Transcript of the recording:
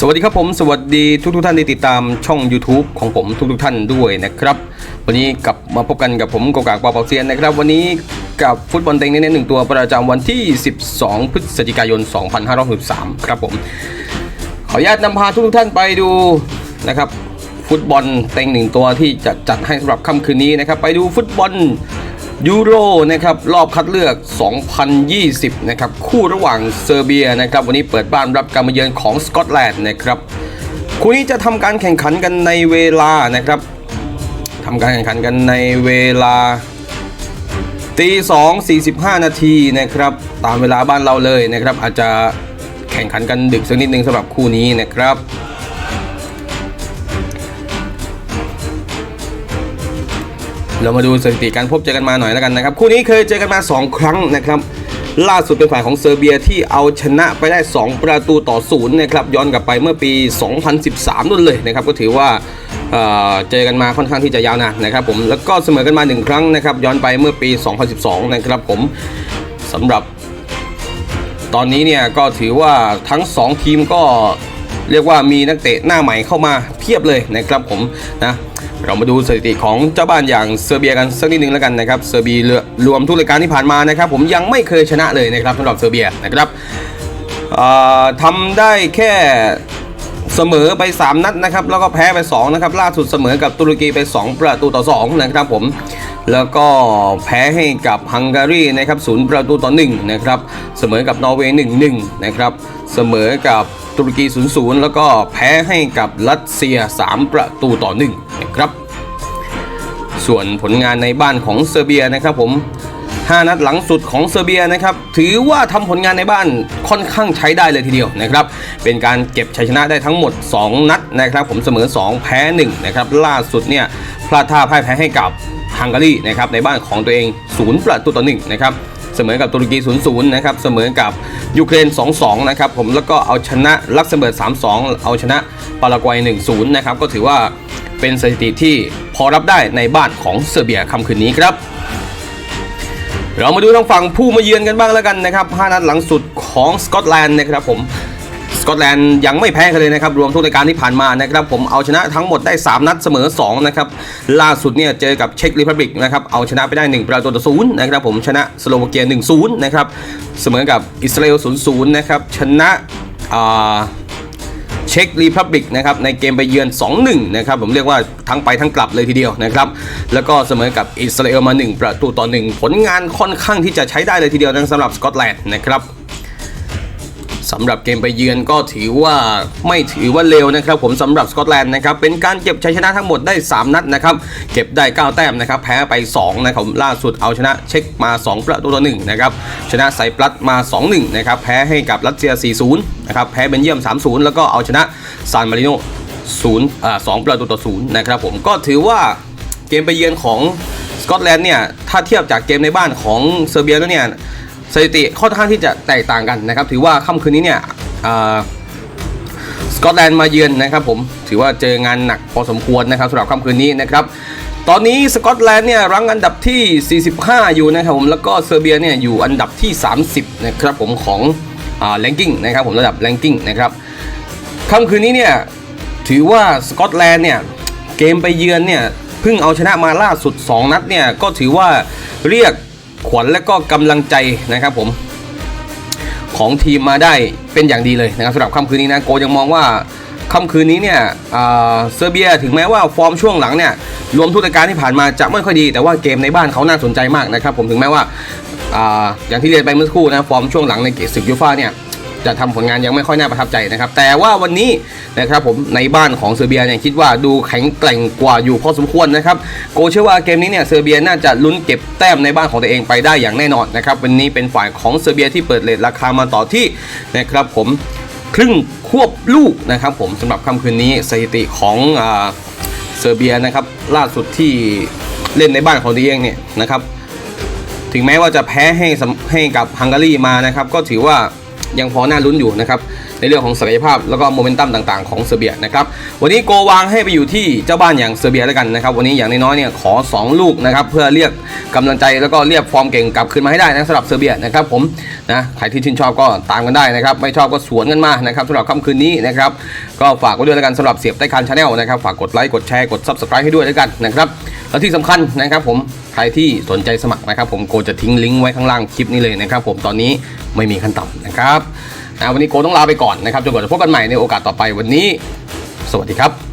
สวัสดีครับผมสวัสดีทุกทุกท่านที่ติดตามช่อง YouTube ของผมทุกทุกท่านด้วยนะครับ วันนี้กลับมาพบกันกับผมกกากปอเปาเซียนนะครับ วันนี้กับฟุตบอลเต็งเน้นหนึ่งตัวประจำวันที่ 12 พฤศจิกายน 2563 ครับผม ขออนุญาตนำพาทุกๆท่านไปดูนะครับ ฟุตบอลเต็งหนึ่งตัวที่จะจัดให้สำหรับค่ำคืนนี้นะครับ ไปดูฟุตบอล ยูโรนะครับรอบคัดเลือก 2020 นะครับคู่ระหว่างเซอร์เบียนะครับวันนี้เปิดบ้านรับการมาเยือนของสกอตแลนด์นะครับคู่นี้จะทำการแข่งขันกันในเวลานะครับทำการแข่งขันกันในเวลาตีสองสี่สิบห้านาทีนะครับตามเวลาบ้านเราเลยนะครับอาจจะแข่งขันกันดึกสักนิดนึงสำหรับคู่นี้นะครับ เรามาดูสถิติการพบเจอกันมาหน่อยแล้วกันนะครับ คู่นี้เคยเจอกันมา 2 ครั้งนะครับ ล่าสุดเป็นฝ่ายของเซอร์เบียที่เอาชนะไปได้ 2 ประตูต่อศูนย์นะครับย้อนกลับไปเมื่อปี 2013นู่นเลยนะครับก็ถือว่าเเจอกันมาค่อนข้างที่จะยาวนานนะครับผมแล้วก็เสมอกันมา 1 ครั้งนะครับย้อนไปเมื่อปี 2012 นะครับผมสำหรับตอนนี้เนี่ยก็ถือว่าทั้ง 2 ทีมก็ เรียกว่ามีนักเตะหน้าใหม่เข้ามาเพียบเลยนะครับผมนะเรามาดูสถิติของเจ้าบ้านอย่างเซอร์เบียกันสักนิดนึงแล้วกันนะครับเซอร์เบียรวมทุกรายการที่ผ่านมานะครับ ผมยังไม่เคยชนะเลยนะครับสำหรับเซอร์เบียนะครับทำได้แค่เสมอไป 3 นัดนะครับแล้วก็แพ้ไป 2 นะครับ ล่าสุดเสมอกับตุรกีไป 2 ประตูต่อ 2 นะครับผมแล้วก็แพ้ให้กับฮังการีนะครับศูนย์ประตูต่อ1นะครับเสมอกับนอร์เวย์1-1นะครับเสมอกับ ตุรกี 0-0 แล้วก็แพ้ให้กับรัสเซีย 3 ประตูต่อ1นะครับ ส่วนผลงานในบ้านของเซอร์เบียนะครับผม 5 นัดหลังสุดของเซอร์เบียนะครับ ถือว่าทำผลงานในบ้านค่อนข้างใช้ได้เลยทีเดียวนะครับ เป็นการเก็บชัยชนะได้ทั้งหมด 2 นัดนะครับ ผมเสมอ 2 แพ้ 1 นะครับ ล่าสุดเนี่ยพลาดท่าพ่ายแพ้ให้กับฮังการีนะครับในบ้านของตัวเอง 0 ประตูต่อ1นะครับ เสมอกับตุรกี 0-0 นะครับ เสมอกับยูเครน 2-2 นะครับผม แล้วก็เอาชนะลักเซมเบิร์ก3-2 เอาชนะปารากวัย 1-0 นะครับ ก็ถือว่าเป็นสถิติที่พอรับได้ในบ้านของเซอร์เบียค่ำคืนนี้ครับเรามาดูทางฝั่งผู้มาเยือนกันบ้างแล้วกันนะครับ 5 นัดหลังสุดของสกอตแลนด์นะครับผม กอตแลนด์ยังไม่แพ้กันเลยนะครับ รวมทุกรายการที่ผ่านมานะครับ ผมเอาชนะทั้งหมดได้ 3 นัดเสมอ 2 นะครับ ล่าสุดเนี่ยเจอกับเช็กรีพับลิกนะครับ เอาชนะไปได้ 1 ประตูต่อศูนย์นะครับ ผมชนะสโลวาเกีย 1-0 นะครับ เสมอกับอิสราเอล 0-0 นะครับ ชนะอ่าเช็กรีพับลิกนะครับในเกมไปเยือน 2-1 นะครับ ผมเรียกว่าทั้งไปทั้งกลับเลยทีเดียวนะครับ แล้วก็เสมอกับอิสราเอลมา 1 ประตูต่อ 1 ผลงานค่อนข้างที่จะใช้ได้เลยทีเดียวนะสำหรับสกอตแลนด์นะครับ สำหรับเกมไปเยือนก็ถือว่าไม่ถือว่าเร็วนะครับ ผมสำหรับสกอตแลนด์นะครับเป็นการเก็บชัยชนะทั้งหมดได้ 3 นัดนะครับเก็บได้ 9 แต้มนะครับแพ้ไป 2 นะครับล่าสุดเอาชนะเช็กมา 2 ประตูต่อ1นะครับชนะไซปรัสมา 2-1 นะครับแพ้ให้กับรัสเซีย 4-0 นะครับแพ้เบนเยียม 3-0 แล้วก็เอาชนะซานมาริโน0อ่า2ประตูต่อ0นะครับผมก็ถือว่าเกมไปเยือนของสกอตแลนด์เนี่ยถ้าเทียบจากเกมในบ้านของเซอร์เบียแล้วเนี่ย สถิติค่อนข้างที่จะแตกต่างกันนะครับ ถือว่าค่ำคืนนี้เนี่ยสกอตแลนด์มาเยือนนะครับผมถือว่าเจองานหนักพอสมควรนะครับสำหรับค่ำคืนนี้นะครับตอนนี้สกอตแลนด์เนี่ยรั้งอันดับที่ 45 อยู่นะครับผมแล้วก็เซอร์เบียเนี่ยอยู่อันดับที่ 30 นะครับผมของอ่าแรงกิ้งนะครับผมระดับแรงกิ้งนะครับค่ำคืนนี้เนี่ยถือว่าสกอตแลนด์เนี่ยเกมไปเยือนเนี่ยเพิ่งเอาชนะมาล่าสุด 2 นัดเนี่ยก็ถือว่าเรียก ขวัญและก็กำลังใจนะครับผม ของทีมมาได้เป็นอย่างดีเลยนะครับสำหรับค่ำคืนนี้นะโกยังมองว่าค่ำคืนนี้เนี่ยเซอร์เบียถึงแม้ว่าฟอร์มช่วงหลังเนี่ยรวมทุกรายการที่ผ่านมาจะไม่ค่อยดี แต่ว่าเกมในบ้านเขาน่าสนใจมากนะครับผมถึงแม้ว่าออย่างที่เรียนไปเมื่อสักครู่นะฟอร์มช่วงหลังในเกมศึกยูฟ่าเนี่ย จะทำผลงานยังไม่ค่อยน่าประทับใจนะครับ แต่ว่าวันนี้นะครับผมในบ้านของเซอร์เบียเนี่ยคิดว่าดูแข็งแกร่งกว่าอยู่พอสมควรนะครับโกเชื่อว่าเกมนี้เนี่ยเซอร์เบียน่าจะลุ้นเก็บแต้มในบ้านของตัวเองไปได้อย่างแน่นอนนะครับวันนี้เป็นฝ่ายของเซอร์เบียที่เปิดเลทราคามาต่อที่นะครับผมครึ่งควบลูกนะครับผมสำหรับค่ำคืนนี้สถิติของเซอร์เบียนะครับล่าสุดที่เล่นในบ้านของตัวเองเนี่ยนะครับถึงแม้ว่าจะแพ้ให้ให้กับฮังการีมานะครับ ก็ถือว่า ยังพอน่าลุ้นอยู่นะครับในเรื่องของศักยภาพแล้วก็โมเมนตัมต่างๆของเซอร์เบียนะครับวันนี้โกวางให้ไปอยู่ที่เจ้าบ้านอย่างเซอร์เบียแล้วกันนะครับวันนี้อย่างน้อยๆเนี่ยขอ 2 ลูกนะครับเพื่อเรียกกำลังใจแล้วก็เรียกฟอร์มเก่งกลับคืนมาให้ได้นะสำหรับเซอร์เบียนะครับผมนะใครที่ชื่นชอบก็ตามกันได้นะครับไม่ชอบก็สวนกันมานะครับสำหรับค่ำคืนนี้นะครับก็ฝากไว้ด้วยแล้วกันสำหรับเสียบใต้คานชาแนลนะครับฝากกดไลค์กดแชร์กด subscribe ให้ด้วยแล้วกันนะครับแล้วที่สำคัญนะครับผมใครที่สนใจสมัครนะครับผมโกจะทิ้งลิงก์ไว้ข้างล่างคลิปนี้เลยนะครับผมตอนนี้ ไม่มีขั้นต่ำนะครับนะวันนี้โกต้องลาไปก่อนนะครับจนกว่าจะพบกันใหม่ในโอกาสต่อไปวันนี้ สวัสดีครับ